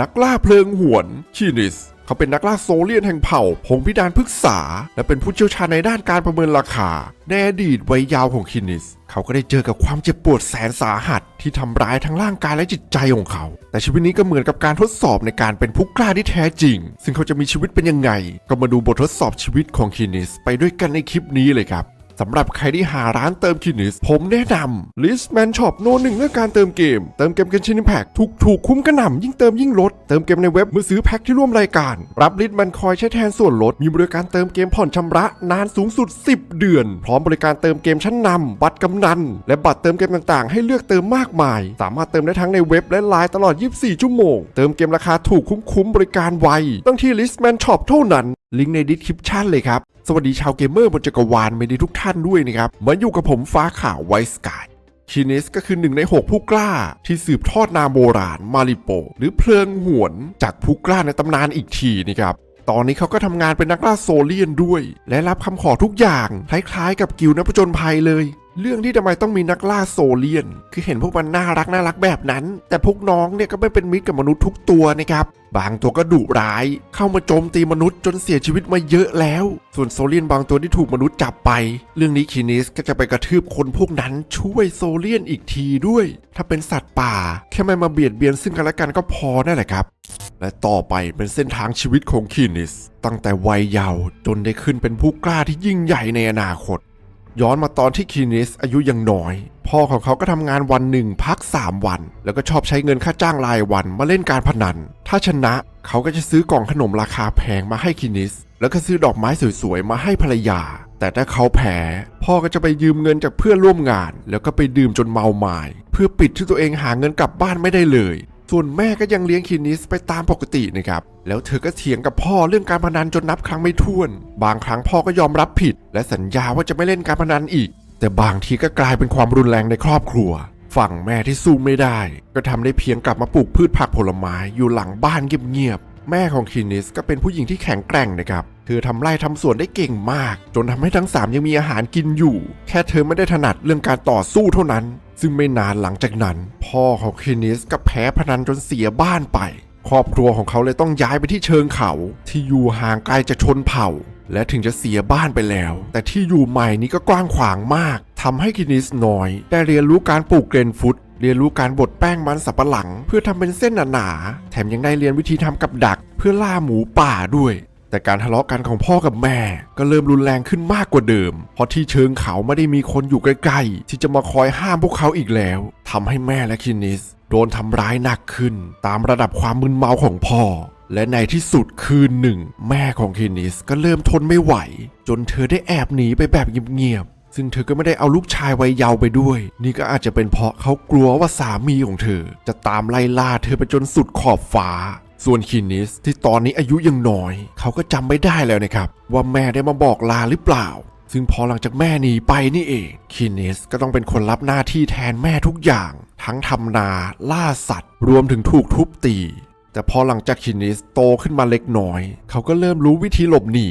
นักล่าเพลิงหวนคีนิสเขาเป็นนักล่าโซเลียนแห่งเผ่า พงพิดานพฤกษา และเป็นผู้เชี่ยวชาญในด้านการประเมินราคา ในอดีตวัยยาวของคินิส เขาก็ได้เจอกับความเจ็บปวดแสนสาหัส ที่ทำร้ายทั้งร่างกายและจิตใจของเขา แต่ชีวิตนี้ก็เหมือนกับการทดสอบในการเป็นผู้กล้าที่แท้จริง ซึ่งเขาจะมีชีวิตเป็นยังไง ก็มาดูบททดสอบชีวิตของคินิส ไปด้วยกันในคลิปนี้เลยครับ สำหรับใครที่หาร้านเติมคินิส ผมแนะนำ Listman Shop โนหนึ่งเรื่องการเติมเกม เติมเกมกันชินแพ็กถูกถูกคุ้มกระหน่ำยิ่งเติมยิ่งลด เติมเกมในเว็บเมื่อซื้อแพ็กที่ร่วมรายการ รับลิสมันคอยใช้แทนส่วนลด มีบริการเติมเกมผ่อนชำระ นานสูงสุด 10 เดือน พร้อมบริการเติมเกมชั้นนำบัตรกำนัน และบัตรเติมเกมต่างๆ ให้เลือกเติมมากมาย สามารถเติมได้ทั้งในเว็บและไลน์ตลอด 24 ชั่วโมง เติมเกมราคาถูกคุ้มๆบริการไวตั้งที่ Listman Shop เท่านั้น ลิงก์ในดิสคริปชันเลยครับ สวัสดีชาวเกมเมอร์บนจักรวาลเมดีทุกท่านด้วยนะครับมาอยู่กับผมฟ้าข่าวไวสกายคีนิสก็คือหนึ่งใน6ผู้กล้า ที่สืบทอดนามโบราณมาริโป หรือเพลิงหวน จากผู้กล้าในตำนานอีกทีนะครับตอนนี้เขาก็ทำงานเป็นนักล่าโซเลียนด้วย และรับคำขอทุกอย่าง คล้ายๆกับกิลนักผจญภัยเลย เรื่องที่ทำไมต้องมีนักล่าโซเลียน คือเห็นพวกมันน่ารักน่ารักแบบนั้น แต่พวกน้องเนี่ยก็ไม่เป็นมิตรกับมนุษย์ทุกตัวนะครับ บางตัวก็ดุร้าย เข้ามาโจมตีมนุษย์จนเสียชีวิตมาเยอะแล้ว ส่วนโซเลียนบางตัวที่ถูกมนุษย์จับไป เรื่องนี้คีนิสก็จะไปกระทืบคนพวกนั้นช่วยโซเลียนอีกทีด้วย ถ้าเป็นสัตว์ป่า แค่ไม่มาเบียดเบียนซึ่งกันและกันก็พอนั่นแหละครับและต่อไปเป็นเส้นทางชีวิตของคีนิส ตั้งแต่วัยเยาว์จนได้ขึ้นเป็นผู้กล้าที่ยิ่งใหญ่ในอนาคต ย้อนมาตอนที่คีนิสอายุยังน้อย พ่อของเขาก็ทำงานวันหนึ่งพัก 3 วัน แล้วก็ชอบใช้เงินค่าจ้างรายวันมาเล่นการพนัน ถ้าชนะเขาก็จะซื้อกล่องขนมราคาแพงมาให้คีนิส แล้วก็ซื้อดอกไม้สวยๆมาให้ภรรยา แต่ถ้าเขาแพ้ พ่อก็จะไปยืมเงินจากเพื่อนร่วมงาน แล้วก็ไปดื่มจนเมาหมายเพื่อปิดที่ตัวเองหาเงินกลับบ้านไม่ได้เลย ส่วนแม่ก็ยังเลี้ยงคีนิสไปตามปกตินะครับ แล้วเธอก็เถียงกับพ่อเรื่องการพนันจนนับครั้งไม่ถ้วน บางครั้งพ่อก็ยอมรับผิด และสัญญาว่าจะไม่เล่นการพนันอีก แต่บางทีก็กลายเป็นความรุนแรงในครอบครัว ฝั่งแม่ที่สู้ไม่ได้ ก็ทำได้เพียงกลับมาปลูกพืชผักผลไม้อยู่หลังบ้านเงียบๆ แม่ของคีนิสก็เป็นผู้หญิงที่แข็งแกร่งนะครับ เธอทำไร่ทำสวนได้เก่งมาก จนทำให้ทั้งสามยังมีอาหารกินอยู่ แค่เธอไม่ได้ถนัดเรื่องการต่อสู้เท่านั้น ซึ่งไม่นานหลังจากนั้น พ่อของคีนิสก็แพ้พนันจนเสียบ้านไป ครอบครัวของเขาเลยต้องย้ายไปที่เชิงเขา ที่อยู่ห่างไกลจากชนเผ่า และถึงจะเสียบ้านไปแล้ว แต่ที่อยู่ใหม่นี้ก็กว้างขวางมากทำให้คินิสน้อยได้เรียนรู้การปลูกเกรนฟุตเรียนรู้การบดแป้งมันสับปะหลัง เพื่อทำเป็นเส้นหนาๆแถมยังได้เรียนวิธีทำกับดัก เพื่อล่าหมูป่าด้วย แต่การทะเลาะกันของพ่อกับแม่ ก็เริ่มรุนแรงขึ้นมากกว่าเดิม เพราะที่เชิงเขาไม่ได้มีคนอยู่ใกล้ๆ ที่จะมาคอยห้ามพวกเขาอีกแล้วทำให้แม่และคินิส โดนทำร้ายหนักขึ้น ตามระดับความมึนเมาของพ่อ และในที่สุดคืนหนึ่ง แม่ของคินิสก็เริ่มทนไม่ไหว จนเธอได้แอบหนีไปแบบเงียบๆซึ่งเธอก็ไม่ได้เอาลูกชายวัยเยาว์ไปด้วย นี่ก็อาจจะเป็นเพราะเขากลัวว่าสามีของเธอ จะตามไล่ล่าเธอไปจนสุดขอบฟ้า ส่วนคินิสที่ตอนนี้อายุยังน้อย เขาก็จำไม่ได้แล้วนะครับ ว่าแม่ได้มาบอกลาหรือเปล่า ซึ่งพอหลังจากแม่หนีไปนี่เอง คินิสก็ต้องเป็นคนรับหน้าที่แทนแม่ทุกอย่าง ทั้งทำนาล่าสัตว์ รวมถึงถูกทุบตี แต่พอหลังจากคินิสโตขึ้นมาเล็กน้อย เขาก็เริ่มรู้วิธีหลบหนี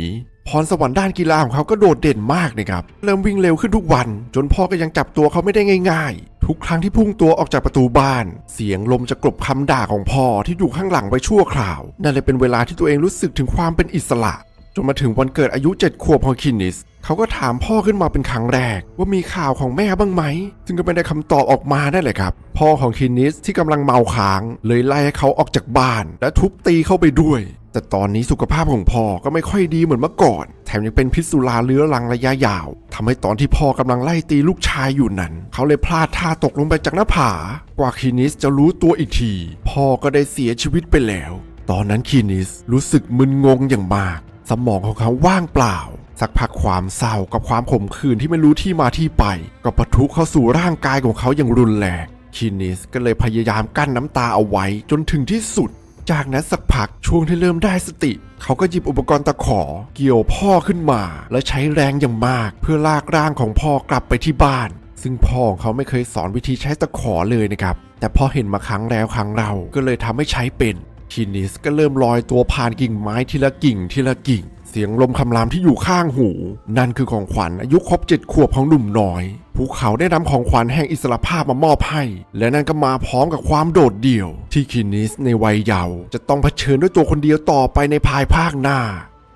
พรสวรรค์ด้านกีฬาของเขาก็โดดเด่นมากนะครับ เริ่มวิ่งเร็วขึ้นทุกวัน จนพ่อก็ยังจับตัวเขาไม่ได้ง่าย ทุกครั้งที่พุ่งตัวออกจากประตูบ้าน เสียงลมจะกลบคำด่าของพ่อที่อยู่ข้างหลังไปชั่วคราว นั่นเลยเป็นเวลาที่ตัวเองรู้สึกถึงความเป็นอิสระ จนมาถึงวันเกิดอายุ7ขวบของคินิสเขาก็ถามพ่อขึ้นมาเป็นครั้งแรก ว่ามีข่าวของแม่บ้างไหม ซึ่งก็ไม่ได้คำตอบออกมาได้เลยครับ พ่อของคินิสที่กำลังเมาค้าง เลยไล่ให้เขาออกจากบ้าน และทุบตีเข้าไปด้วย แต่ตอนนี้สุขภาพของพ่อก็ไม่ค่อยดีเหมือนเมื่อก่อน แถมยังเป็นพิษสุราเรื้อรังระยะยาวทำให้ตอนที่พ่อกำลังไล่ตีลูกชายอยู่นั้น เขาเลยพลาดท่าตกลงไปจากหน้าผา กว่าคินิสจะรู้ตัวอีกที พ่อก็ได้เสียชีวิตไปแล้ว ตอนนั้นคินิสรู้สึกมึนงงอย่างมาก สมองของเขาว่างเปล่า สักพักความเศร้ากับความขมขื่นที่ไม่รู้ที่มาที่ไป ก็ปะทุเข้าสู่ร่างกายของเขาอย่างรุนแรงคินิสก็เลยพยายามกั้นน้ำตาเอาไว้จนถึงที่สุด จากนั้นสักพักช่วงที่เริ่มได้สติ เขาก็หยิบอุปกรณ์ตะขอ เกี่ยวพ่อขึ้นมา และใช้แรงอย่างมาก เพื่อลากร่างของพ่อกลับไปที่บ้าน ซึ่งพ่อของเขาไม่เคยสอนวิธีใช้ตะขอเลยนะครับ แต่พอเห็นมาครั้งแล้วครั้งเราก็เลยทำให้ใช้เป็นคินิสก็เริ่มลอยตัวผ่านกิ่งไม้ทีละกิ่งทีละกิ่ง เสียงลมคำรามที่อยู่ข้างหู นั่นคือของขวัญอายุครบเจ็ดขวบของหนุ่มน้อย ภูเขาได้นำของขวัญแห่งอิสรภาพมามอบให้ และนั่นก็มาพร้อมกับความโดดเดี่ยว ที่คินิสในวัยเยาว์จะต้องเผชิญด้วยตัวคนเดียวต่อไปในภายภาคหน้า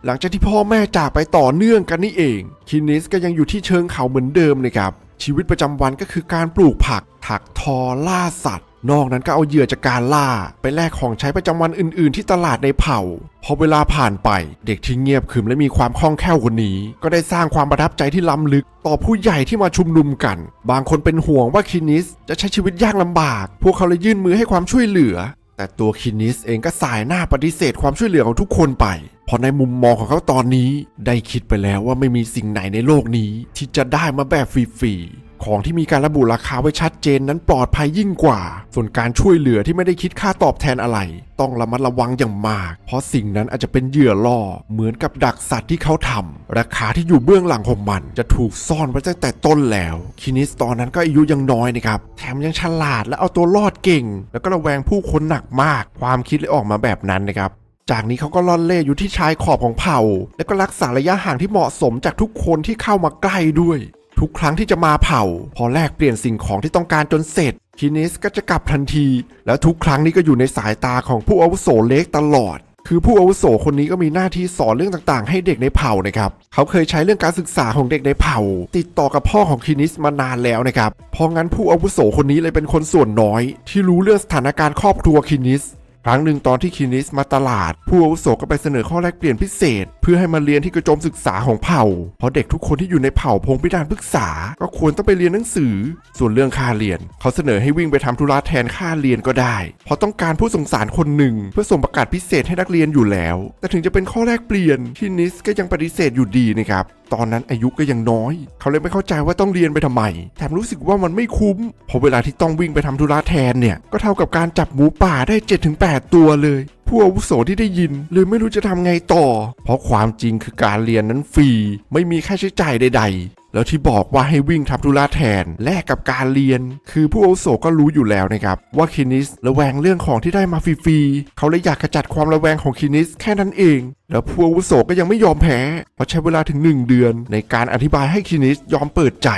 หลังจากที่พ่อแม่จากไปต่อเนื่องกันนี่เอง คินิสก็ยังอยู่ที่เชิงเขาเหมือนเดิมนะครับชีวิตประจำวันก็คือการปลูกผักถักทอล่าสัตว์ นอกนั้นก็เอาเหยื่อจากการล่า ไปแลกของใช้ประจำวันอื่น ๆ ที่ตลาดในเผ่า พอเวลาผ่านไป เด็กที่เงียบขึมและมีความคล่องแคล่วคนนี้ ก็ได้สร้างความประทับใจที่ล้ำลึก ต่อผู้ใหญ่ที่มาชุมนุมกัน บางคนเป็นห่วงว่าคินิสจะใช้ชีวิตยากลำบาก พวกเขาเลยยื่นมือให้ความช่วยเหลือ แต่ตัวคินิสเองก็สายหน้าปฏิเสธความช่วยเหลือของทุกคนไปพราะในมุมมองของเขาตอนนี้ ได้คิดไปแล้วว่าไม่มีสิ่งไหนในโลกนี้ ที่จะได้มาแบบฟรีๆ ของที่มีการระบุราคาไว้ชัดเจนนั้นปลอดภัยยิ่งกว่า ส่วนการช่วยเหลือที่ไม่ได้คิดค่าตอบแทนอะไร ต้องระมัดระวังอย่างมาก เพราะสิ่งนั้นอาจจะเป็นเหยื่อล่อ เหมือนกับดักสัตว์ที่เขาทำราคาที่อยู่เบื้องหลังของมัน จะถูกซ่อนไว้ตั้งแต่ต้นแล้ว คินิสตอนนั้นก็อายุยังน้อยนะครับ แถมยังฉลาดและเอาตัวรอดเก่ง แล้วก็ระแวงผู้คนหนักมาก ความคิดเลยออกมาแบบนั้นนะครับจากนี้เขาก็ล่อนเล่อยู่ที่ชายขอบของเผ่า แล้วก็รักษาระยะห่างที่เหมาะสมจากทุกคนที่เข้ามาใกล้ด้วย ทุกครั้งที่จะมาเผ่า พอแลกเปลี่ยนสิ่งของที่ต้องการจนเสร็จคินิสก็จะกลับทันที แล้วทุกครั้งนี้ก็อยู่ในสายตาของผู้อาวุโสเล็กตลอด คือผู้อาวุโสคนนี้ก็มีหน้าที่สอนเรื่องต่างๆ ให้เด็กในเผ่านะครับ เขาเคยใช้เรื่องการศึกษาของเด็กในเผ่า ติดต่อกับพ่อของคินิสมานานแล้วนะครับ เพราะงั้นผู้อาวุโสคนนี้เลยเป็นคนส่วนน้อย ที่รู้เรื่องสถานการณ์ครอบครัวคินิส ครั้งหนึ่งตอนที่คินิสมาตลาด ผู้อาวุโสก็ไปเสนอข้อแลกเปลี่ยนพิเศษ พื่อให้มาเรียนที่กระโจมศึกษาของเผ่า เพราะเด็กทุกคนที่อยู่ในเผ่าพงพิดานพฤกษา ก็ควรต้องไปเรียนหนังสือ ส่วนเรื่องค่าเรียน เขาเสนอให้วิ่งไปทำธุระแทนค่าเรียนก็ได้ เพราะต้องการผู้สงสารคนหนึ่ง เพื่อส่งประกาศพิเศษให้นักเรียนอยู่แล้ว แต่ถึงจะเป็นข้อแลกเปลี่ยนคินิสก็ยังปฏิเสธอยู่ดีนะครับตอนนั้นอายุก็ยังน้อย เขาเลยไม่เข้าใจว่าต้องเรียนไปทำไม แถมรู้สึกว่ามันไม่คุ้ม พอเวลาที่ต้องวิ่งไปทำธุระแทนเนี่ย ก็เท่ากับการจับหมูป่าได้ 7-8 ตัวเลย ผู้อาวุโสที่ได้ยินเลยไม่รู้จะทำไงต่อ เพราะความจริงคือการเรียนนั้นฟรี ไม่มีค่าใช้จ่ายใด ๆแล้วที่บอกว่าให้วิ่งทำธุระแทนแลกกับการเรียน คือผู้อาวุโสก็รู้อยู่แล้วนะครับ ว่าคินิสระแวงเรื่องของที่ได้มาฟรีๆเขาเลยอยากขจัดความระแวงของคินิสแค่นั้นเอง แล้วผู้อาวุโสก็ยังไม่ยอมแพ้เพราะใช้เวลาถึง 1 เดือน ในการอธิบายให้คินิสยอมเปิดใจ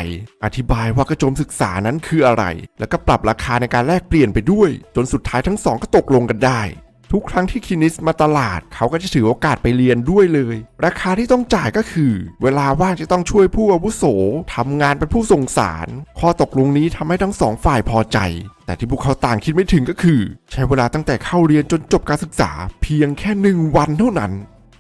อธิบายว่ากระโจมศึกษานั้นคืออะไร แล้วก็ปรับราคาในการแลกเปลี่ยนไปด้วย จนสุดท้ายทั้งสองก็ตกลงกันได้ ทุกครั้งที่คินิสมาตลาด เขาก็จะถือโอกาสไปเรียนด้วยเลย ราคาที่ต้องจ่ายก็คือ เวลาว่างจะต้องช่วยผู้อาวุโสทำงานเป็นผู้ส่งสาร ข้อตกลงนี้ทำให้ทั้งสองฝ่ายพอใจ แต่ที่พวกเขาต่างคิดไม่ถึงก็คือ ใช้เวลาตั้งแต่เข้าเรียนจนจบการศึกษา เพียงแค่หนึ่งวันเท่านั้น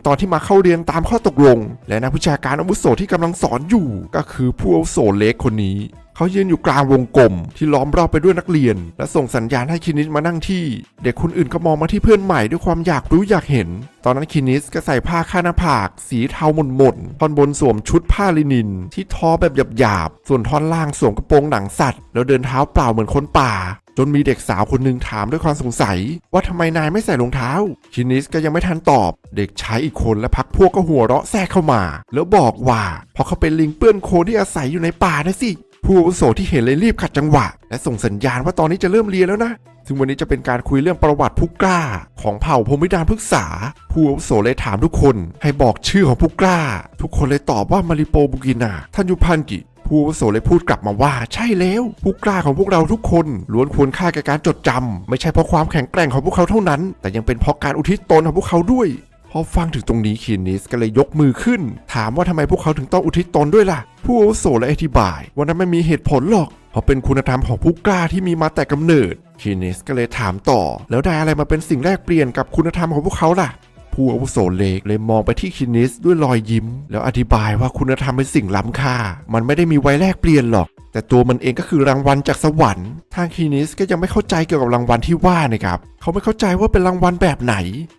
ตอนที่มาเข้าเรียนตามข้อตกลง และนักวิชาการอาวุโสที่กำลังสอนอยู่ ก็คือผู้อาวุโสเล็กคนนี้ เขายืนอยู่กลางวงกลม ที่ล้อมรอบไปด้วยนักเรียน และส่งสัญญาณให้คินิสมานั่งที่ เด็กคนอื่นก็มองมาที่เพื่อนใหม่ด้วยความอยากรู้อยากเห็น ตอนนั้นคินิสก็ใส่ผ้าคาดหน้าผาก สีเทาหม่นๆท่อนบนสวมชุดผ้าลินิน ที่ทอแบบหยาบๆส่วนท่อนล่างสวมกระโปรงหนังสัตว์แล้วเดินเท้าเปล่าเหมือนคนป่าจนมีเด็กสาวคนหนึ่งถามด้วยความสงสัย ว่าทำไมนายไม่ใส่รองเท้า คินิสก็ยังไม่ทันตอบ เด็กชายอีกคนและพักพวกก็หัวเราะแทรกเข้ามา แล้วบอกว่าเพราะเขาเป็นลิงเปื้อนโคลนที่อาศัยอยู่ในป่านะสิ ผู้อาวุโสที่เห็นเลยรีบขัดจังหวะ และส่งสัญญาณว่าตอนนี้จะเริ่มเรียนแล้วนะ ซึ่งวันนี้จะเป็นการคุยเรื่องประวัติผู้กล้า ของเผ่าพรมิดานพฤกษา ผู้อาวุโสเลยถามทุกคน ให้บอกชื่อของผู้กล้า ทุกคนเลยตอบว่ามาริโปบุกินาท่านยุพันกิผู้อาวุโสเลยพูดกลับมาว่าใช่แล้วผู้กล้าของพวกเราทุกคนล้วนควรค่าแก่การจดจำไม่ใช่เพราะความแข็งแกร่งของพวกเขาเท่านั้น แต่ยังเป็นเพราะการอุทิศตนของพวกเขาด้วย พอฟังถึงตรงนี้คินิสก็เลยยกมือขึ้น ถามว่าทำไมพวกเขาถึงต้องอุทิศตนด้วยล่ะ ผู้อาวุโสเลยอธิบายว่านั้นไม่มีเหตุผลหรอก เพราะเป็นคุณธรรมของผู้กล้าที่มีมาแต่กำเนิดคินิสก็เลยถามต่อ แล้วได้อะไรมาเป็นสิ่งแรกเปลี่ยนกับคุณธรรมของพวกเขาล่ะ ผู้อาวุโสเล็กเลยมองไปที่คินิสด้วยรอยยิ้ม แล้วอธิบายว่าคุณธรรมเป็นสิ่งล้ำค่า มันไม่ได้มีไว้แลกเปลี่ยนหรอก แต่ตัวมันเองก็คือรางวัลจากสวรรค์ทางคินิสก็ยังไม่เข้าใจเกี่ยวกับรางวัลที่ว่านะครับเขาไม่เข้าใจว่าเป็นรางวัลแบบไหน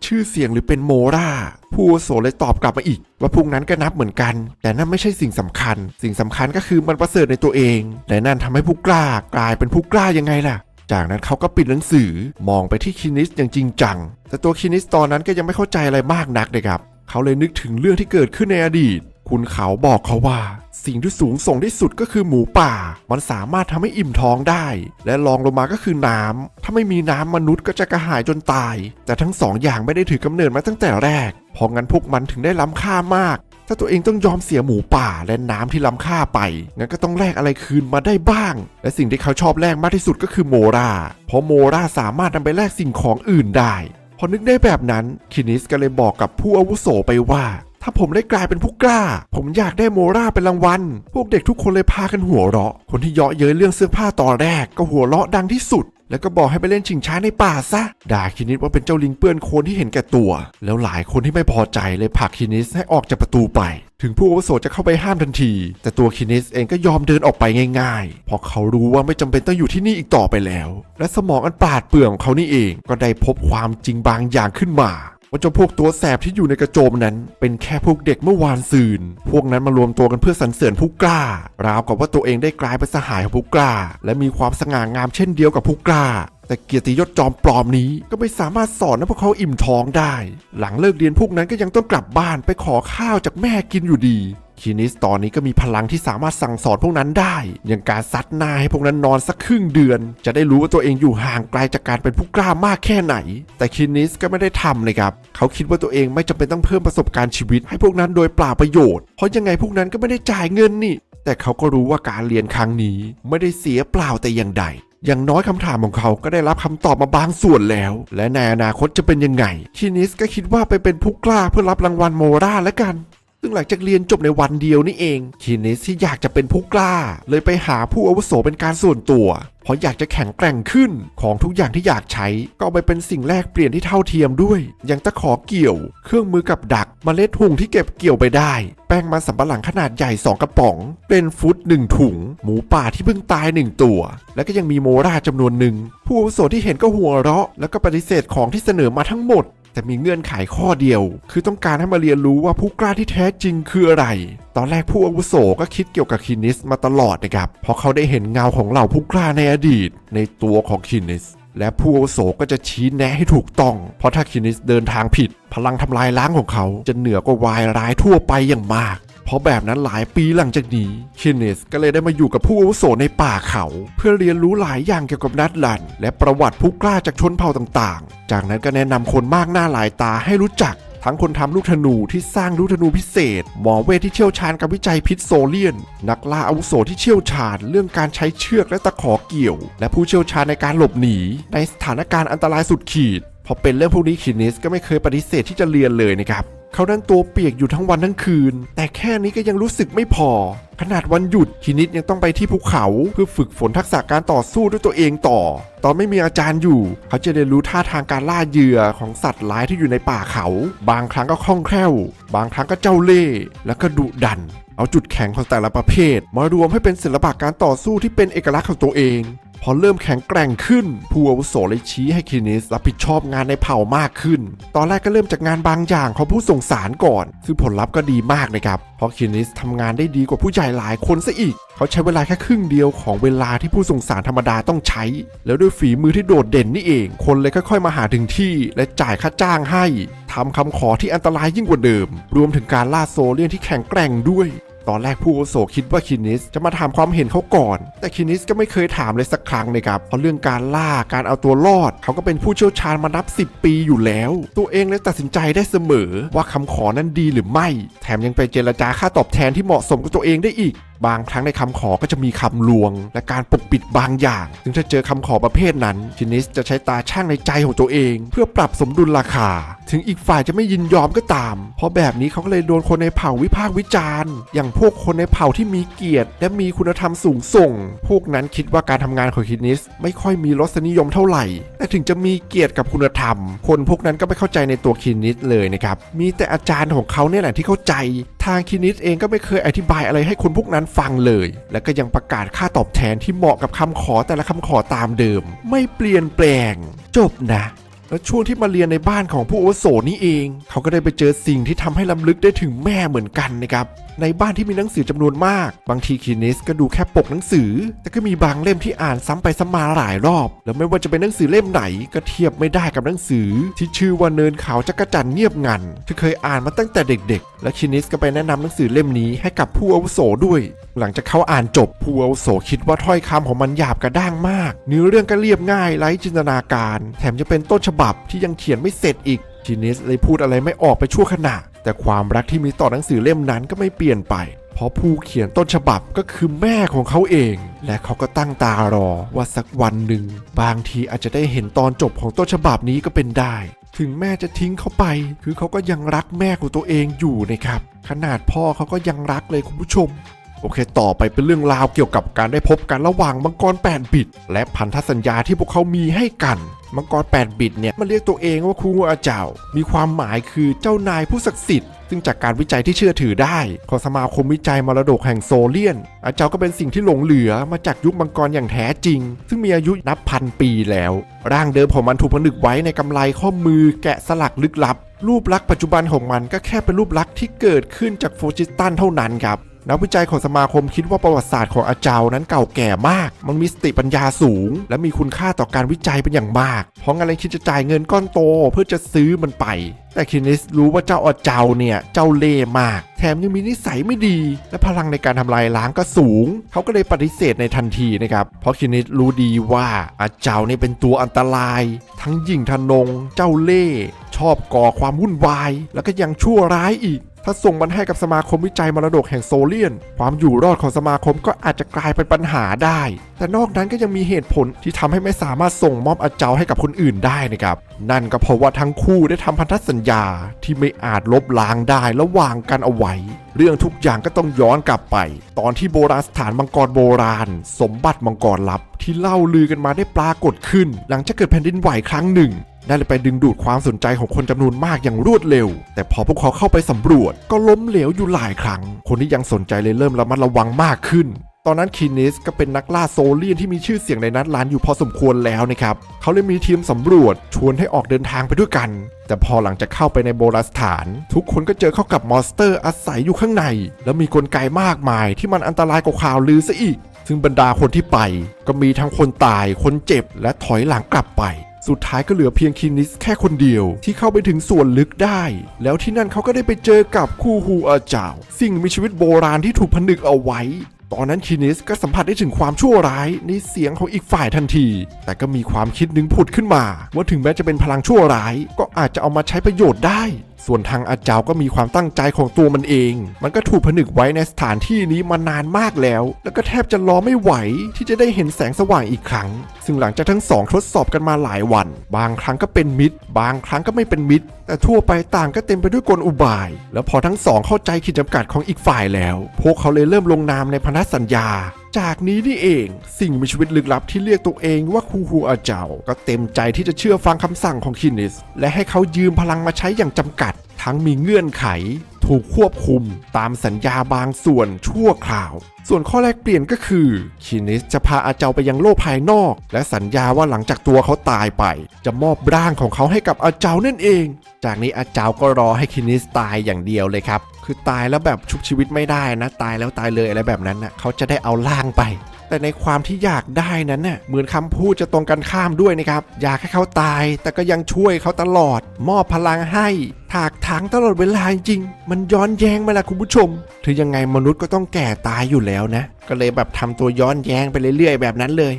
ชื่อเสียงหรือเป็นโมราผู้อาวุโสเลยตอบกลับมาอีก ว่าพวกนั้นก็นับเหมือนกัน แต่นั่นไม่ใช่สิ่งสำคัญ สิ่งสำคัญก็คือมันประเสริฐในตัวเอง และนั่นทำให้ผู้กล้ากลายเป็นผู้กล้ายังไงล่ะจากนั้นเขาก็ปิดหนังสือมองไปที่คินิสอย่างจริงจัง แต่ตัวคินิสตอนนั้นก็ยังไม่เข้าใจอะไรมากนักเลยครับ เขาเลยนึกถึงเรื่องที่เกิดขึ้นในอดีต คุณเขาบอกเขาว่า สิ่งที่สูงส่งที่สุดก็คือหมูป่า มันสามารถทำให้อิ่มท้องได้ และรองลงมาก็คือน้ำถ้าไม่มีน้ำมนุษย์ก็จะกระหายจนตาย แต่ทั้งสองอย่างไม่ได้ถือกำเนิดมาตั้งแต่แรก เพราะงั้นพวกมันถึงได้ล้ำค่ามาก ถ้าตัวเองต้องยอมเสียหมูป่าและน้ำที่ล้ำค่าไป งั้นก็ต้องแลกอะไรคืนมาได้บ้าง และสิ่งที่เขาชอบแลกมากที่สุดก็คือโมราเพราะโมราสามารถนำไปแลกสิ่งของอื่นได้พอนึกได้แบบนั้นคินิสก็เลยบอกกับผู้อาวุโสไปว่า ถ้าผมได้กลายเป็นผู้กล้า ผมอยากได้โมราเป็นรางวัล พวกเด็กทุกคนเลยพากันหัวเราะ คนที่เยาะเย้ยเรื่องเสื้อผ้าตอนแรกก็หัวเราะดังที่สุด แล้วก็บอกให้ไปเล่นชิงช้าในป่าซะ ด่าคินิสว่าเป็นเจ้าลิงเปื้อนโคลนที่เห็นแก่ตัว แล้วหลายคนที่ไม่พอใจเลยผลักคินิสให้ออกจากประตูไป ถึงผู้อาวุโสจะเข้าไปห้ามทันที แต่ตัวคินิสเองก็ยอมเดินออกไปง่ายๆ เพราะเขารู้ว่าไม่จำเป็นต้องอยู่ที่นี่อีกต่อไปแล้ว และสมองอันปราดเปรื่องของเขานี่เองก็ได้พบความจริงบางอย่างขึ้นมา ว่าเจ้าพวกตัวแสบที่อยู่ในกระโจมนั้น เป็นแค่พวกเด็กเมื่อวานซืน พวกนั้นมารวมตัวกันเพื่อสรรเสริญผู้กล้า ราวกับว่าตัวเองได้กลายเป็นสหายของผู้กล้า และมีความสง่างามเช่นเดียวกับผู้กล้าแต่เกียรติยศจอมปลอมนี้ก็ไม่สามารถสอนให้พวกเขาอิ่มท้องได้ หลังเลิกเรียนพวกนั้นก็ยังต้องกลับบ้านไปขอข้าวจากแม่กินอยู่ดี คีนิสตอนนี้ก็มีพลังที่สามารถสั่งสอนพวกนั้นได้ อย่างการซัดหน้าให้พวกนั้นนอนสักครึ่งเดือน จะได้รู้ว่าตัวเองอยู่ห่างไกลจากการเป็นผู้กล้ามากแค่ไหน แต่คีนิสก็ไม่ได้ทำเลยครับ เขาคิดว่าตัวเองไม่จำเป็นต้องเพิ่มประสบการณ์ชีวิต ให้พวกนั้นโดยเปล่าประโยชน์ เพราะยังไงพวกนั้นก็ไม่ได้จ่ายเงินนี่ แต่เขาก็รู้ว่าการเรียนครั้งนี้ไม่ได้เสียเปล่าแต่อย่างใด อย่างน้อยคำถามของเขาก็ได้รับคำตอบมาบางส่วนแล้ว และในอนาคตจะเป็นยังไงคีนิสก็คิดว่าไปเป็นผู้กล้าเพื่อรับรางวัลโมราแล้วกัน ซึ่งหลังจากเรียนจบในวันเดียวนี่เองคีนิสที่อยากจะเป็นผู้กล้า เลยไปหาผู้อาวุโสเป็นการส่วนตัว เพราะอยากจะแข็งแกร่งขึ้นของทุกอย่างที่อยากใช้ ก็ไปเป็นสิ่งแลกเปลี่ยนที่เท่าเทียมด้วยอย่างตะขอเกี่ยว เครื่องมือกับดักมเมล็ดหุงที่เก็บเกี่ยวไปได้ แป้งมันสำปะหลังขนาดใหญ่ 2 กระป๋อง เป็นฟุตหนึ่งถุง หมูป่าที่เพิ่งตายหนึ่งตัว แล้วก็ยังมีโมราจำนวนหนึ่งผู้อาวุโสที่เห็นก็หัวเราะ แล้วก็ปฏิเสธของที่เสนอมาทั้งหมด แต่มีเงื่อนไขข้อเดียว คือต้องการให้มาเรียนรู้ว่าผู้กล้าที่แท้จริงคืออะไร ตอนแรกผู้อาวุโสก็คิดเกี่ยวกับคินิสมาตลอดนะครับ เพราะเขาได้เห็นเงาของเหล่าผู้กล้าในอดีต ในตัวของคินิส และผู้อาวุโสก็จะชี้แนะให้ถูกต้อง เพราะถ้าคินิสเดินทางผิด พลังทำลายล้างของเขาจะเหนือกว่าวายร้ายทั่วไปอย่างมาก ราะแบบนั้นหลายปีหลังจากนี้คินิสก็เลยได้มาอยู่กับผู้อาวุโสในป่าเขา เพื่อเรียนรู้หลายอย่างเกี่ยวกับนัดลัน และประวัติผู้กล้าจากชนเผ่าต่างๆ จากนั้นก็แนะนำคนมากหน้าหลายตาให้รู้จักทั้งคนทำลูกธนูที่สร้างลูกธนูพิเศษ หมอเวทที่เชี่ยวชาญกับวิจัยพิษโซเลียน นักล่าอาวุโสที่เชี่ยวชาญเรื่องการใช้เชือกและตะขอเกี่ยว และผู้เชี่ยวชาญในการหลบหนี ในสถานการณ์อันตรายสุดขีด พอเป็นเรื่องพวกนี้คินิสก็ไม่เคยปฏิเสธที่จะเรียนเลยนะครับ เขานั้นตัวเปียกอยู่ทั้งวันทั้งคืน แต่แค่นี้ก็ยังรู้สึกไม่พอ ขนาดวันหยุดคินิดยังต้องไปที่ภูเขาเพื่อฝึกฝนทักษะการต่อสู้ด้วยตัวเองต่อ ตอนไม่มีอาจารย์อยู่ เขาจะเรียนรู้ท่าทางการล่าเหยื่อของสัตว์ร้ายที่อยู่ในป่าเขา บางครั้งก็คล่องแคล่ว บางครั้งก็เจ้าเล่ห์แล้วก็ดุดัน เอาจุดแข็งของแต่ละประเภท มารวมให้เป็นศิลปะการต่อสู้ที่เป็นเอกลักษณ์ของตัวเอง พอเริ่มแข็งแกร่งขึ้นผู้อาวุโสเลยชี้ให้คินิสรับผิดชอบงานในเผ่ามากขึ้น ตอนแรกก็เริ่มจากงานบางอย่างของผู้ส่งสารก่อน ซึ่งผลลัพธ์ก็ดีมากนะครับเพราะคินิสทำงานได้ดีกว่าผู้ใหญ่หลายคนซะอีก เขาใช้เวลาแค่ครึ่งเดียวของเวลาที่ผู้ส่งสารธรรมดาต้องใช้ แล้วด้วยฝีมือที่โดดเด่นนี่เอง คนเลยค่อยๆมาหาถึงที่ และจ่ายค่าจ้างให้ทำคำขอที่อันตรายยิ่งกว่าเดิม รวมถึงการล่าโซเลียนที่แข็งแกร่งด้วย ตอนแรกผู้วุโสคิดว่าคินิสจะมาถามความเห็นเขาก่อน แต่คินิสก็ไม่เคยถามเลยสักครั้งเลยครับเพราะเรื่องการล่าการเอาตัวรอด เขาก็เป็นผู้เชี่ยวชาญมานับ 10 ปีอยู่แล้ว ตัวเองเลยตัดสินใจได้เสมอว่าคำขอนั้นดีหรือไม่ แถมยังไปเจรจาค่าตอบแทนที่เหมาะสมกับตัวเองได้อีก บางครั้งในคำขอก็จะมีคำลวง และการปกปิดบางอย่าง ซึ่งถ้าเจอคำขอประเภทนั้นคินิสจะใช้ตาช่างในใจของตัวเอง เพื่อปรับสมดุลราคา ถึงอีกฝ่ายจะไม่ยินยอมก็ตาม เพราะแบบนี้เขาก็เลยโดนคนในเผ่าวิพากษ์วิจารณ์ อย่างพวกคนในเผ่าที่มีเกียรติ และมีคุณธรรมสูงส่ง พวกนั้นคิดว่าการทำงานของคินิส ไม่ค่อยมีรสนิยมเท่าไหร่แต่ถึงจะมีเกียรติกับคุณธรรม คนพวกนั้นก็ไม่เข้าใจในตัวคินิสเลยนะครับมีแต่อาจารย์ของเขาเนี่ยแหละที่เข้าใจทางคินิสเองก็ไม่เคยอธิบายอะไรให้คนพวกนั้นฟังเลย และก็ยังประกาศค่าตอบแทนที่เหมาะกับคำขอแต่ละคำขอตามเดิม ไม่เปลี่ยนแปลง จบนะ และช่วงที่มาเรียนในบ้านของผู้อาวุโสนี่เอง เขาก็ได้ไปเจอสิ่งที่ทำให้ลำลึกได้ถึงแม่เหมือนกันนะครับ ในบ้านที่มีหนังสือจำนวนมาก บางทีคีนิสก็ดูแค่ปกหนังสือ แต่ก็มีบางเล่มที่อ่านซ้ำไปซ้ำมาหลายรอบ แล้วไม่ว่าจะเป็นหนังสือเล่มไหนก็เทียบไม่ได้กับหนังสือ ที่ชื่อว่าเนินเขาจักรจันเงียบงันที่เคยอ่านมาตั้งแต่เด็ก ๆ และคีนิสก็ไปแนะนำหนังสือเล่มนี้ให้กับผู้อาวุโสด้วย หลังจากเขาอ่านจบผู้อาโสคิดว่าถ้อยคำของมันหยาบกระด้างมาก เนื้อเรื่องก็เรียบง่ายไร้จินตนาการ แถมจะเป็นต้นฉบับที่ยังเขียนไม่เสร็จอีกจีนิสเลยพูดอะไรไม่ออกไปชั่วขณะ แต่ความรักที่มีต่อหนังสือเล่มนั้นก็ไม่เปลี่ยนไป เพราะผู้เขียนต้นฉบับก็คือแม่ของเขาเอง และเขาก็ตั้งตารอว่าสักวันหนึ่ง บางทีอาจจะได้เห็นตอนจบของต้นฉบับนี้ก็เป็นได้ ถึงแม่จะทิ้งเขาไป คือเขาก็ยังรักแม่ของตัวเองอยู่นะครับ ขนาดพ่อเขาก็ยังรักเลยคุณผู้ชม โอเค ต่อไปเป็นเรื่องราวเกี่ยวกับการได้พบกันระหว่างมังกร 8 บิต และพันธสัญญาที่พวกเขามีให้กัน มังกร 8 บิตเนี่ยมันเรียกตัวเองว่าครูอาเจ้า มีความหมายคือเจ้านายผู้ศักดิ์สิทธิ์ซึ่งจากการวิจัยที่เชื่อถือได้ของสมาคมวิจัยมรดกแห่งโซเลียน อาเจ้าก็เป็นสิ่งที่หลงเหลือมาจากยุคมังกรอย่างแท้จริง ซึ่งมีอายุนับพันปีแล้ว ร่างเดิมของมันถูกผนึกไว้ในกำไลข้อมือแกะสลักลึกลับรูปลักษณ์ปัจจุบันของมันก็แค่เป็นรูปลักษณ์ที่เกิดขึ้นจากโฟจิสตันเท่านั้นครับ นักวิจัยของสมาคมคิดว่าประวัติศาสตร์ของอาจานั้นเก่าแก่มาก มันมีสติปัญญาสูง และมีคุณค่าต่อการวิจัยเป็นอย่างมาก เพราะงั้นเลยคิดจะจ่ายเงินก้อนโตเพื่อจะซื้อมันไป แต่คินิสรู้ว่าเจ้าอาจาเนี่ยเจ้าเล่ห์มาก แถมยังมีนิสัยไม่ดี และพลังในการทำลายล้างก็สูง เขาก็เลยปฏิเสธในทันทีนะครับ เพราะคินิสรู้ดีว่าอาจาเนี่ยเป็นตัวอันตราย ทั้งยิ่งทนง เจ้าเล่ห์ชอบก่อความวุ่นวาย แล้วก็ยังชั่วร้ายอีก ถ้าส่งมันให้กับสมาคมวิจัยมรดกแห่งโซเลียน ความอยู่รอดของสมาคมก็อาจจะกลายเป็นปัญหาได้ แต่นอกนั้นก็ยังมีเหตุผลที่ทำให้ไม่สามารถส่งมอบอาเจาให้กับคนอื่นได้นะครับ นั่นก็เพราะว่าทั้งคู่ได้ทำพันธสัญญาที่ไม่อาจลบล้างได้ระหว่างกันเอาไว้ เรื่องทุกอย่างก็ต้องย้อนกลับไป ตอนที่โบราณสถานมังกรโบราณ สมบัติมังกรลับ ที่เล่าลือกันมาได้ปรากฏขึ้น หลังจากเกิดแผ่นดินไหวครั้งหนึ่ง ได้เลยไปดึงดูดความสนใจของคนจำนวนมากอย่างรวดเร็ว แต่พอพวกเขาเข้าไปสำรวจ ก็ล้มเหลวอยู่หลายครั้ง คนที่ยังสนใจเลยเริ่มระมัดระวังมากขึ้น ตอนนั้นคีนิสก็เป็นนักล่าโซเลียนที่มีชื่อเสียงในนัดล้านอยู่พอสมควรแล้วนะครับ เขาเลยมีทีมสำรวจชวนให้ออกเดินทางไปด้วยกัน แต่พอหลังจากเข้าไปในโบราณสถาน ทุกคนก็เจอเข้ากับมอนสเตอร์อาศัยอยู่ข้างใน แล้วมีกลไกมากมายที่มันอันตรายกว่าข่าวลือซะอีก ซึ่งบรรดาคนที่ไป ก็มีทั้งคนตาย คนเจ็บ และถอยหลังกลับไป สุดท้ายก็เหลือเพียงคินิสแค่คนเดียว ที่เข้าไปถึงส่วนลึกได้ แล้วที่นั่นเขาก็ได้ไปเจอกับคู่ฮูอาเจ้าสิ่งมีชีวิตโบราณที่ถูกผนึกเอาไว้ ตอนนั้นคินิสก็สัมผัสได้ถึงความชั่วร้ายในเสียงของอีกฝ่ายทันที แต่ก็มีความคิดนึงผุดขึ้นมา ว่าถึงแม้จะเป็นพลังชั่วร้าย ก็อาจจะเอามาใช้ประโยชน์ได้ ส่วนทางอาเจ้าก็มีความตั้งใจของตัวมันเอง มันก็ถูกผนึกไว้ในสถานที่นี้มานานมากแล้ว แล้วก็แทบจะรอไม่ไหวที่จะได้เห็นแสงสว่างอีกครั้ง ซึ่งหลังจากทั้งสองทดสอบกันมาหลายวัน บางครั้งก็เป็นมิตร บางครั้งก็ไม่เป็นมิตร แต่ทั่วไปต่างก็เต็มไปด้วยกลอุบาย แล้วพอทั้งสองเข้าใจขีดจำกัดของอีกฝ่ายแล้ว พวกเขาเลยเริ่มลงนามในพันธสัญญา จากนี้นี่เอง สิ่งมีชีวิตลึกลับที่เรียกตัวเองว่าคูฮูอาเจ้า ก็เต็มใจที่จะเชื่อฟังคำสั่งของคินิส และให้เขายืมพลังมาใช้อย่างจำกัด ทั้งมีเงื่อนไข ถูกควบคุมตามสัญญาบางส่วนชั่วคราว ส่วนข้อแรกเปลี่ยนก็คือคินิสจะพาอาเจ้าไปยังโลกภายนอก และสัญญาว่าหลังจากตัวเขาตายไป จะมอบร่างของเขาให้กับอาเจ้านั่นเอง จากนี้อาเจ้าก็รอให้คินิสตายอย่างเดียวเลยครับ คือตายแล้วแบบชุบชีวิตไม่ได้นะ ตายแล้วตายเลยอะไรแบบนั้นนะเขาจะได้เอาร่างไป แต่ในความที่อยากได้นั้นน่ะเหมือนคำพูดจะตรงกันข้ามด้วยนะครับ อยากให้เขาตาย แต่ก็ยังช่วยเขาตลอด มอบพลังให้ถากถางตลอดเวลาจริง มันย้อนแย้งไหมล่ะคุณผู้ชม ถึงยังไงมนุษย์ก็ต้องแก่ตายอยู่แล้วนะ ก็เลยแบบทำตัวย้อนแย้งไปเรื่อยๆ แบบนั้นเลย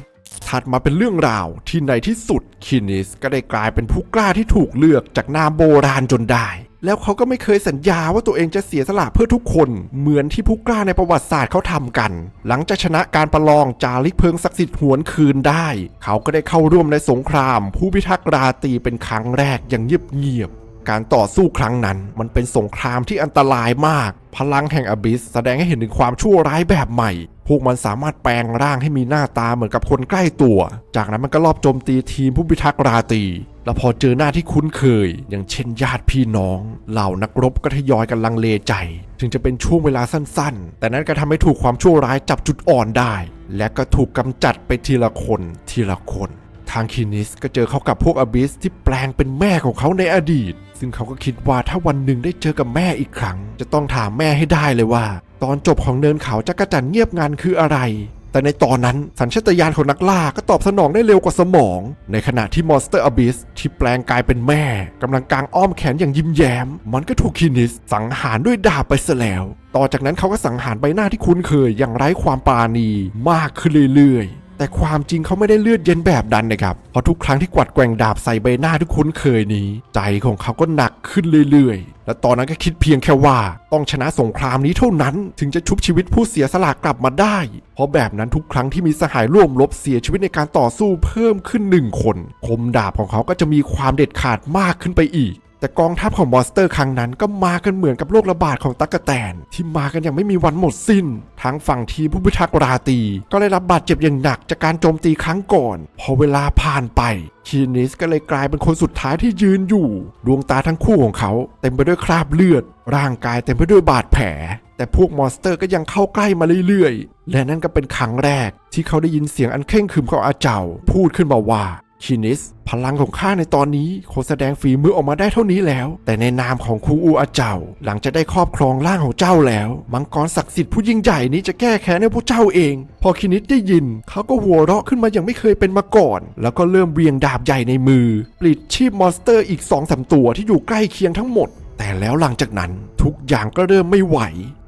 ถัดมาเป็นเรื่องราวที่ในที่สุดคินิสก็ได้กลายเป็นผู้กล้าที่ถูกเลือกจากนามโบราณจนได้ แล้วเขาก็ไม่เคยสัญญาว่าตัวเองจะเสียสละเพื่อทุกคน เหมือนที่ผู้กล้าในประวัติศาสตร์เขาทำกัน หลังจากชนะการประลองจาริกเพลิงศักดิ์สิทธิ์หวนคืนได้ เขาก็ได้เข้าร่วมในสงคราม ผู้พิทักษ์ราตรีเป็นครั้งแรกอย่างเงียบๆการต่อสู้ครั้งนั้น มันเป็นสงครามที่อันตรายมาก พลังแห่งอบิสแสดงให้เห็นถึงความชั่วร้ายแบบใหม่พวกมันสามารถแปลงร่างให้มีหน้าตาเหมือนกับคนใกล้ตัว จากนั้นมันก็ลอบโจมตีทีมผู้พิทักษ์ราตรี แล้วพอเจอหน้าที่คุ้นเคย อย่างเช่นญาติพี่น้อง เหล่านักรบก็ทยอยกันลังเลใจ ถึงจะเป็นช่วงเวลาสั้นๆ แต่นั้นก็ทำให้ถูกความชั่วร้ายจับจุดอ่อนได้ และก็ถูกกำจัดไปทีละคนทีละคน ทางคินิสก็เจอเขากับพวกอบิสที่แปลงเป็นแม่ของเขาในอดีต ซึ่งเขาก็คิดว่าถ้าวันหนึ่งได้เจอกับแม่อีกครั้ง จะต้องถามแม่ให้ได้เลยว่า ตอนจบของเนินเขาจักรจันทร์เงียบงันคืออะไร แต่ในตอนนั้นสัญชาตญาณของนักล่าก็ตอบสนองได้เร็วกว่าสมอง ในขณะที่มอนสเตอร์อบิสที่แปลงกายเป็นแม่กำลังกางอ้อมแขนอย่างยิ้มแย้ม มันก็ถูกคินิสสังหารด้วยดาบไปซะแล้ว ต่อจากนั้นเขาก็สังหารใบหน้าที่คุ้นเคยอย่างไร้ความปราณีมากขึ้นเรื่อยๆ แต่ความจริงเขาไม่ได้เลือดเย็นแบบนั้นนะครับ เพราะทุกครั้งที่กวัดแกว่งดาบใส่ใบหน้าที่คุ้นเคยนี้ ใจของเขาก็หนักขึ้นเรื่อยๆ และตอนนั้นก็คิดเพียงแค่ว่า ต้องชนะสงครามนี้เท่านั้น ถึงจะชุบชีวิตผู้เสียสละกลับมาได้ เพราะแบบนั้นทุกครั้งที่มีสหายร่วมรบเสียชีวิตในการต่อสู้เพิ่มขึ้นหนึ่งคน คมดาบของเขาก็จะมีความเด็ดขาดมากขึ้นไปอีก แต่กองทัพของมอนสเตอร์ครั้งนั้นก็มากันเหมือนกับโรคระบาดของตั๊กแตน ที่มากันอย่างไม่มีวันหมดสิ้นทั้งฝั่งทีมผู้พิทักษ์ราตี ก็ได้รับบาดเจ็บอย่างหนักจากการโจมตีครั้งก่อน พอเวลาผ่านไปคีนิสก็เลยกลายเป็นคนสุดท้ายที่ยืนอยู่ ดวงตาทั้งคู่ของเขาเต็มไปด้วยคราบเลือด ร่างกายเต็มไปด้วยบาดแผล แต่พวกมอนสเตอร์ก็ยังเข้าใกล้มาเรื่อยๆ และนั่นก็เป็นครั้งแรกที่เขาได้ยินเสียงอันเคร่งขรึมของอาเจ้า พูดขึ้นมาว่า ชินิส พลังของข้าในตอนนี้คงแสดงฝีมือออกมาได้เท่านี้แล้ว แต่ในนามของคูอูอาเจ้า หลังจะได้ครอบครองร่างของเจ้าแล้ว มังกรศักดิ์สิทธิ์ผู้ยิ่งใหญ่นี้จะแก้แค้นให้พวกเจ้าเอง พอคินิสได้ยิน เขาก็หัวเราะขึ้นมาอย่างไม่เคยเป็นมาก่อน แล้วก็เริ่มเวียงดาบใหญ่ในมือ ปลิดชีพมอนสเตอร์อีก2องสาตัวที่อยู่ใกล้เคียงทั้งหมด แต่แล้วหลังจากนั้นทุกอย่างก็เริ่มไม่ไหว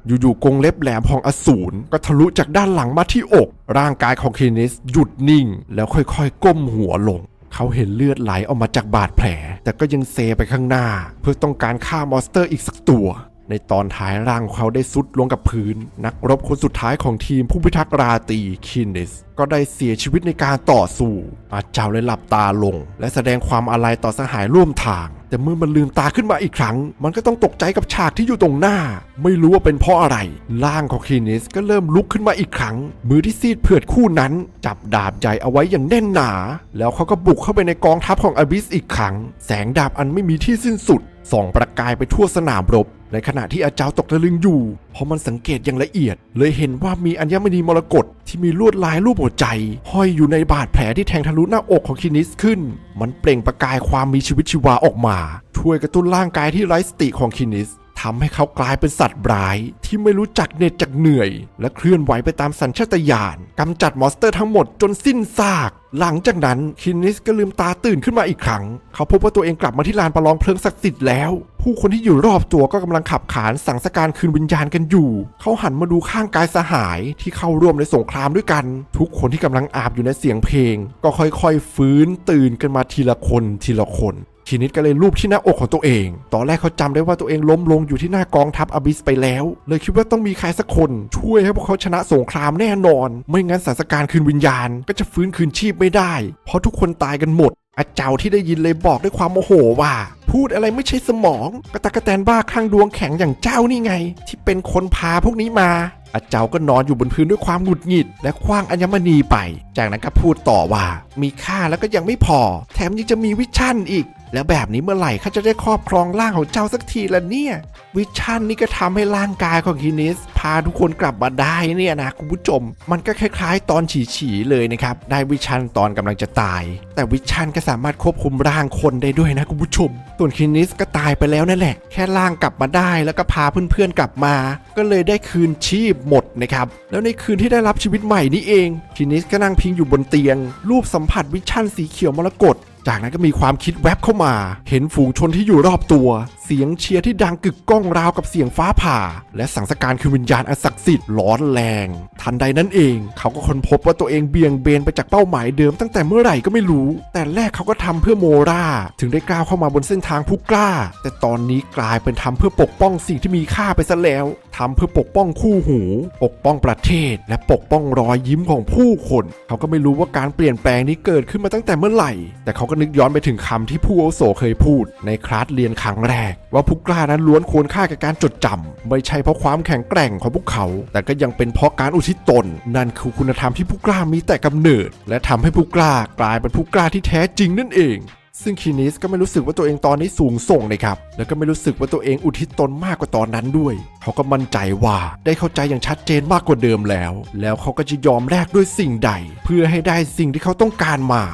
อยู่ๆกรงเล็บแหลมของอสูรก็ทะลุจากด้านหลังมาที่อก ร่างกายของคินิสหยุดนิ่ง แล้วค่อยๆ ก้มหัวลง เขาเห็นเลือดไหลออกมาจากบาดแผล แต่ก็ยังเซไปข้างหน้า เพื่อต้องการฆ่ามอนสเตอร์อีกสักตัว ในตอนท้ายร่างของเขาได้ซุดลงกับพื้น นักรบคนสุดท้ายของทีมผู้พิทักษ์ราตีคินิสก็ได้เสียชีวิตในการต่อสู้ อาเจ้าเลยหลับตาลง และแสดงความอาลัยต่อสหายร่วมทาง แต่เมื่อมันลืมตาขึ้นมาอีกครั้ง มันก็ต้องตกใจกับฉากที่อยู่ตรงหน้า ไม่รู้ว่าเป็นเพราะอะไร ร่างของคินิสก็เริ่มลุกขึ้นมาอีกครั้ง มือที่ซีดเผือดคู่นั้น จับดาบใหญ่เอาไว้อย่างแน่นหนา แล้วเขาก็บุกเข้าไปในกองทัพของอบิสอีกครั้ง แสงดาบอันไม่มีที่สิ้นสุด ส่องประกายไปทั่วสนามรบ ในขณะที่อาเจ้าตกตะลึงอยู่ เพราะมันสังเกตอย่างละเอียด เลยเห็นว่ามีอัญมณีมรกตที่มีลวดลายรูปหัวใจ ห้อยอยู่ในบาดแผลที่แทงทะลุหน้าอกของคินิสขึ้น มันเปล่งประกายความมีชีวิตชีวาออกมา ช่วยกระตุ้นร่างกายที่ไร้สติของคินิส ทำให้เขากลายเป็นสัตว์ร้ายที่ไม่รู้จักเหน็ดจากเหนื่อย และเคลื่อนไหวไปตามสัญชาตญาณกำจัดมอนสเตอร์ทั้งหมดจนสิ้นซาก หลังจากนั้นคินิสก็ลืมตาตื่นขึ้นมาอีกครั้ง เขาพบว่าตัวเองกลับมาที่ลานประลองเพลิงศักดิ์สิทธิ์แล้ว ผู้คนที่อยู่รอบตัวก็กำลังขับขานสั่งสการคืนวิญญาณกันอยู่ เขาหันมาดูข้างกายสหายที่เข้าร่วมในสงครามด้วยกัน ทุกคนที่กำลังอาบอยู่ในเสียงเพลง ก็ค่อยๆ ฟื้นตื่นกันมาทีละคนทีละคน คินิสก็เลยลูบที่หน้าอกของตัวเอง ตอนแรกเขาจำได้ว่าตัวเองล้มลงอยู่ที่หน้ากองทัพอบิสไปแล้ว เลยคิดว่าต้องมีใครสักคนช่วยให้พวกเขาชนะสงครามแน่นอน ไม่งั้นสถานการคืนวิญญาณ ก็จะฟื้นคืนชีพไม่ได้ เพราะทุกคนตายกันหมด อาเจ้าที่ได้ยินเลยบอกด้วยความโมโหว่า พูดอะไรไม่ใช่สมองกระตากกระแตนบ้าข้างดวงแข็งอย่างเจ้านี่ไง ที่เป็นคนพาพวกนี้มาอาเจ้าก็นอนอยู่บนพื้นด้วยความหงุดหงิด และคว้างอัญมณีไป จากนั้นก็พูดต่อว่า มีค่าแล้วก็ยังไม่พอ แถมยังจะมีวิชั่นอีก แล้วแบบนี้เมื่อไหร่ข้าจะได้ครอบครองร่างของเจ้าสักทีละเนี่ย วิชั่นนี่ก็ทำให้ร่างกายของคินิส พาทุกคนกลับมาได้เนี่ยนะคุณผู้ชม มันก็คล้ายๆ ตอนฉี่ๆเลยนะครับ ได้วิชั่นตอนกำลังจะตาย แต่วิชั่นก็สามารถควบคุมร่างคนได้ด้วยนะคุณผู้ชม ส่วนคินิสก็ตายไปแล้วนั่นแหละ แค่ร่างกลับมาได้แล้วก็พาเพื่อนๆกลับมา ก็เลยได้คืนชีพหมดนะครับ แล้วในคืนที่ได้รับชีวิตใหม่นี้เองคินิสก็นั่งพิงอยู่บนเตียง รูปสมผัสวิชั่นสีเขียวมรกตจากนั้นก็มีความคิดแวบเข้ามา เห็นฝูงชนที่อยู่รอบตัว เสียงเชียร์ที่ดังกึกก้องราวกับเสียงฟ้าผ่า และสังสการคือวิญญาณอันศักดิ์สิทธิ์ร้อนแรง ทันใดนั้นเอง เขาก็ค้นพบว่าตัวเองเบี่ยงเบนไปจากเป้าหมายเดิมตั้งแต่เมื่อไหร่ก็ไม่รู้ แต่แรกเขาก็ทำเพื่อโมรา ถึงได้ก้าวเข้ามาบนเส้นทางผู้กล้า แต่ตอนนี้กลายเป็นทำเพื่อปกป้องสิ่งที่มีค่าไปซะแล้ว ทำเพื่อปกป้องคู่หู ปกป้องประเทศ และปกป้องรอยยิ้มของผู้คน เขาก็ไม่รู้ว่าการเปลี่ยนแปลงนี้เกิดขึ้นมาตั้งแต่เมื่อไหร่ แต่เขาก็นึกย้อนไปถึงคำที่ผู้อาวุโสเคยพูด ในคลาสเรียนครั้งแรก ว่าผู้กล้านั้นล้วนควรค่ากับการจดจำไม่ใช่เพราะความแข็งแกร่งของพวกเขา แต่ก็ยังเป็นเพราะการอุทิศตน นั่นคือคุณธรรมที่ผู้กล้ามีแต่กำเนิด และทำให้ผู้กล้ากลายเป็นผู้กล้าที่แท้จริงนั่นเอง ซึ่งคีนิสก็ไม่รู้สึกว่าตัวเองตอนนี้สูงส่งนะครับ แล้วก็ไม่รู้สึกว่าตัวเองอุทิศตนมากกว่าตอนนั้นด้วย เขาก็มั่นใจว่าได้เข้าใจอย่างชัดเจนมากกว่าเดิมแล้ว แล้วเขาก็จะยอมแลกด้วยสิ่งใด เพื่อให้ได้สิ่งที่เขาต้องการมา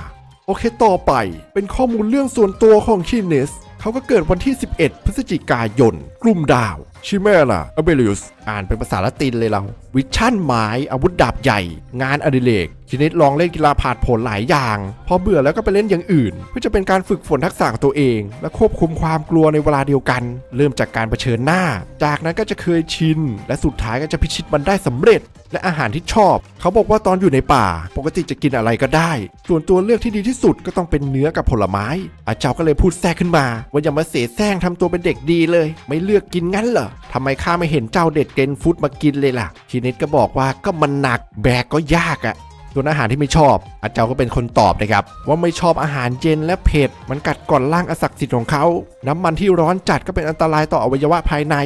โโอเคต่อไป เป็นข้อมูลเรื่องส่วนตัวของคีนิสเขาก็เกิดวันที่ 11 พฤศจิกายน กลุ่มดาว ชิเมล่าอเบลิอุส อ่านเป็นภาษาละตินเลยเราวิชั่นไม้อาวุธดาบใหญ่ งานอดิเรกชนิดลองเล่นกีฬาผาดโผนหลายอย่าง พอเบื่อแล้วก็ไปเล่นอย่างอื่น เพื่อจะเป็นการฝึกฝนทักษะของตัวเอง และควบคุมความกลัวในเวลาเดียวกัน เริ่มจากการเผชิญหน้า จากนั้นก็จะเคยชิน และสุดท้ายก็จะพิชิตมันได้สำเร็จ และอาหารที่ชอบ เขาบอกว่าตอนอยู่ในป่า ปกติจะกินอะไรก็ได้ ส่วนตัวเลือกที่ดีที่สุดก็ต้องเป็นเนื้อกับผลไม้ อาเจ้าก็เลยพูดแทรกขึ้นมา ว่าอย่ามาเสแสร้งทำตัวเป็นเด็กดีเลย ไม่เลือกกินงั้นเหรอทำไมข้าไม่เห็นเจ้าเด็ดกนฟุตมากินเลยล่ะทีนิดก็บอกว่าก็มันหนักแบกก็ยากอะส่วนอาหารที่ไม่ชอบ อาเจ้าก็เป็นคนตอบนะครับ ว่าไม่ชอบอาหารเย็นและเผ็ด มันกัดก่อนร่างอศักดิ์สิทธิ์ของเขา น้ำมันที่ร้อนจัดก็เป็นอันตรายต่ออวัยวะภายใน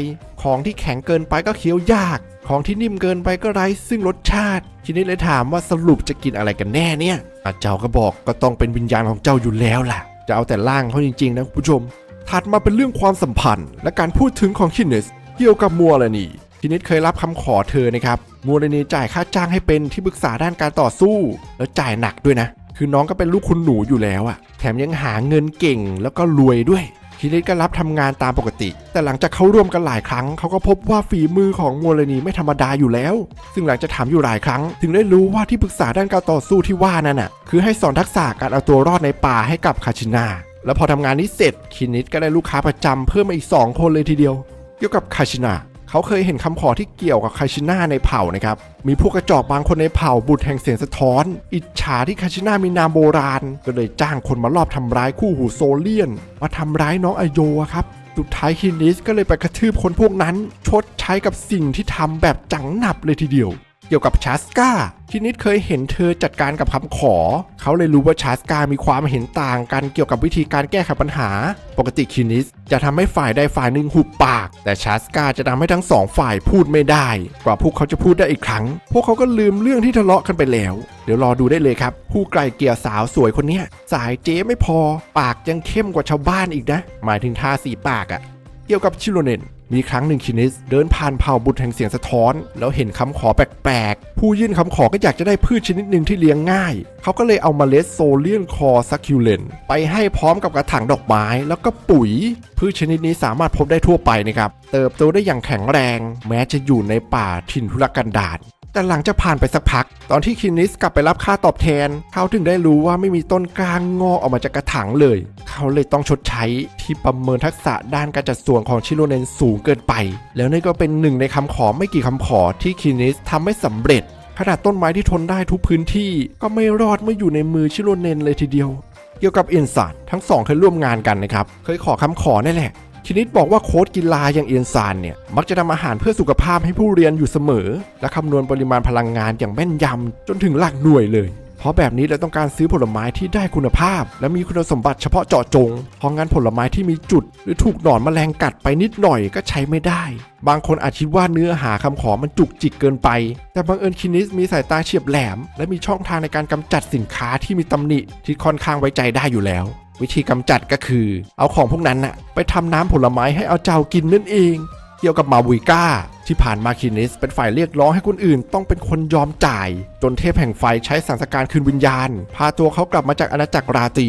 ของที่แข็งเกินไปก็เคี้ยวยาก ของที่นิ่มเกินไปก็ไร้ซึ่งรสชาติ ทีนี้เลยถามว่าสรุปจะกินอะไรกันแน่เนี่ย อาเจ้าก็บอกก็ต้องเป็นวิญญาณของเจ้าอยู่แล้วล่ะ จะเอาแต่ร่างเขาจริงๆนะคุณผู้ชม ถัดมาเป็นเรื่องความสัมพันธ์ และการพูดถึงของคินเนสเกี่ยวกับมัวลานี คินเนสเคยรับคำขอเธอนะครับมัวลานีจ่ายค่าจ้างให้เป็นที่ปรึกษาด้านการต่อสู้ แล้วจ่ายหนักด้วยนะ คือน้องก็เป็นลูกคุณหนูอยู่แล้วอะแถมยังหาเงินเก่งแล้วก็รวยด้วยคินเนสก็รับทำงานตามปกติ แต่หลังจากเขาร่วมกันหลายครั้งเขาก็พบว่าฝีมือของมัวลานีไม่ธรรมดาอยู่แล้ว ซึ่งหลังจากถามอยู่หลายครั้ง ถึงได้รู้ว่าที่ปรึกษาด้านการต่อสู้ที่ว่านั่นน่ะคือให้สอนทักษะการเอาตัวรอดในป่าให้กับคาชินาแล้วพอทำงานนี้เสร็จคินิสก็ได้ลูกค้าประจำเพิ่มมาอีก 2 คนเลยทีเดียว เกี่ยวกับคาชินา เขาเคยเห็นคำขอที่เกี่ยวกับคาชิน่าในเผ่านะครับ มีพวกกระจอกบางคนในเผ่าบุตรแห่งเสียงสะท้อน อิจฉาที่คาชิน่ามีนามโบราณ ก็เลยจ้างคนมาลอบทำร้ายคู่หูโซเลียน มาทำร้ายน้องอโยครับสุดท้ายคินิสก็เลยไปกระทืบคนพวกนั้น ชดใช้กับสิ่งที่ทำแบบจังหนับเลยทีเดียว เกี่ยวกับชาสกาคินิสเคยเห็นเธอจัดการกับคำขอ เขาเลยรู้ว่าชาสกามีความเห็นต่างกันเกี่ยวกับวิธีการแก้ไขปัญหา ปกติคินิสจะทำให้ฝ่ายใดฝ่ายหนึ่งหุบปาก แต่ชาสกาจะทำให้ทั้งสองฝ่ายพูดไม่ได้ กว่าพวกเขาจะพูดได้อีกครั้ง พวกเขาก็ลืมเรื่องที่ทะเลาะกันไปแล้ว เดี๋ยวรอดูได้เลยครับ ผู้ไกลเกลี่ยสาวสวยคนนี้สายเจ๊ไม่พอ ปากยังเข้มกว่าชาวบ้านอีกนะ หมายถึงท่าสีปากอะเกี่ยวกับชิโรเนน มีครั้งหนึ่งคินิสเดินผ่านเผ่าบุตรแห่งเสียงสะท้อน แล้วเห็นคำขอแปลกๆ ผู้ยื่นคำขอก็อยากจะได้พืชชนิดหนึ่งที่เลี้ยงง่าย เขาก็เลยเอามาเมล็ดโซเลียนคอซักคิวเลนไปให้พร้อมกับกระถางดอกไม้แล้วก็ปุ๋ย พืชชนิดนี้สามารถพบได้ทั่วไปนะครับ เติบโตได้อย่างแข็งแรง แม้จะอยู่ในป่าถิ่นทุรกันดาร แต่หลังจากผ่านไปสักพัก ตอนที่คินิสกลับไปรับค่าตอบแทน เขาถึงได้รู้ว่าไม่มีต้นกลางงอออกมาจากกระถางเลย เขาเลยต้องชดใช้ที่ประเมินทักษะด้านการจัดส่วนของชิโรเนนสูงเกินไป แล้วนี่ก็เป็นหนึ่งในคำขอไม่กี่คำขอที่คินิสทำไม่สำเร็จขนาดต้นไม้ที่ทนได้ทุกพื้นที่ ก็ไม่รอดเมื่ออยู่ในมือชิโรเนนเลยทีเดียว เกี่ยวกับเอ็นซานทั้งสองเคยร่วมงานกันนะครับ เคยขอคำขอนั่แหละ คินิดบอกว่าโค้ดกีฬาอย่างเอียนซานเนี่ยมักจะทำอาหารเพื่อสุขภาพให้ผู้เรียนอยู่เสมอ และคำนวณปริมาณพลังงานอย่างแม่นยำจนถึงหลักหน่วยเลย เพราะแบบนี้เราต้องการซื้อผลไม้ที่ได้คุณภาพ และมีคุณสมบัติเฉพาะเจาะจง เพราะงั้นผลไม้ที่มีจุด หรือถูกหนอนแมลงกัดไปนิดหน่อยก็ใช้ไม่ได้ บางคนอาจคิดว่าเนื้อหาคำขอมันจุกจิกเกินไป แต่บังเอิญคินิสมีสายตาเฉียบแหลม และมีช่องทางในการกำจัดสินค้าที่มีตำหนิที่ค่อนข้างไว้ใจได้อยู่แล้ว วิธีกำจัดก็คือ เอาของพวกนั้นน่ะไปทำน้ำผลไม้ให้เอาเจ้ากินนั่นเอง เกี่ยวกับมาวิก้า ที่ผ่านมาคินิส เป็นฝ่ายเรียกร้องให้คนอื่น ต้องเป็นคนยอมจ่าย จนเทพแห่งไฟใช้สังสการคืนวิญญาณ พาตัวเขากลับมาจากอาณาจักรราตี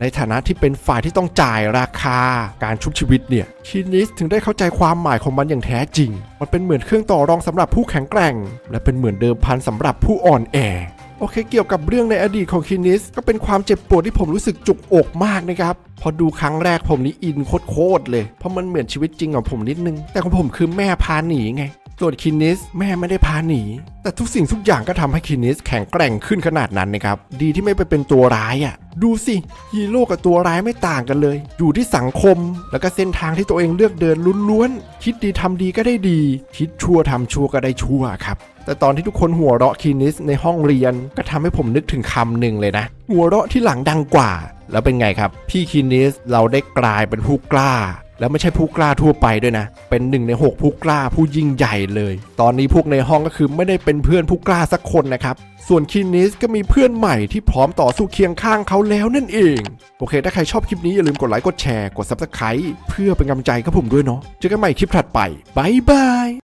ในฐานะที่เป็นฝ่ายที่ต้องจ่ายราคา การชุบชีวิตเนี่ยคินิสถึงได้เข้าใจความหมายของมันอย่างแท้จริง มันเป็นเหมือนเครื่องต่อรองสำหรับผู้แข็งแกร่ง และเป็นเหมือนเดิมพันสำหรับผู้อ่อนแอ โอเคเกี่ยวกับเรื่องในอดีตของคินิส ก็เป็นความเจ็บปวดที่ผมรู้สึกจุกอกมากนะครับ พอดูครั้งแรกผมนี่อินโคตรเลย เพราะมันเหมือนชีวิตจริงของผมนิดนึง แต่ของผมคือแม่พาหนีไง ส่วนคินิสแม่ไม่ได้พาหนี แต่ทุกสิ่งทุกอย่างก็ทำให้คินิสแข็งแกร่งขึ้นขนาดนั้นนะครับ ดีที่ไม่ไปเป็นตัวร้ายอะ่ะ ดูสิฮีโร่กับตัวร้ายไม่ต่างกันเลย อยู่ที่สังคม แล้วก็เส้นทางที่ตัวเองเลือกเดินล้วนๆ คิดดีทำดีก็ได้ดี คิดชั่วทำชั่วก็ได้ชั่วครับแต่ตอนที่ทุกคนหัวเราะคินิสในห้องเรียนก็ทำให้ผมนึกถึงคำหนึ่งเลยนะ หัวเราะที่หลังดังกว่า แล้วเป็นไงครับ พี่คินิสเราได้กลายเป็นผู้กล้า แล้วไม่ใช่ผู้กล้าทั่วไปด้วยนะ เป็นหนึ่งใน 6 ผู้กล้าผู้ยิ่งใหญ่เลย ตอนนี้พวกในห้องก็คือไม่ได้เป็นเพื่อนผู้กล้าสักคนนะครับ ส่วนคินิสก็มีเพื่อนใหม่ที่พร้อมต่อสู้เคียงข้างเขาแล้วนั่นเอง โอเค ถ้าใครชอบคลิปนี้อย่าลืมกดไลค์กดแชร์กด Subscribe เพื่อเป็นกำลังใจกับผมด้วยเนาะ เจอกันใหม่คลิปถัดไปบายบาย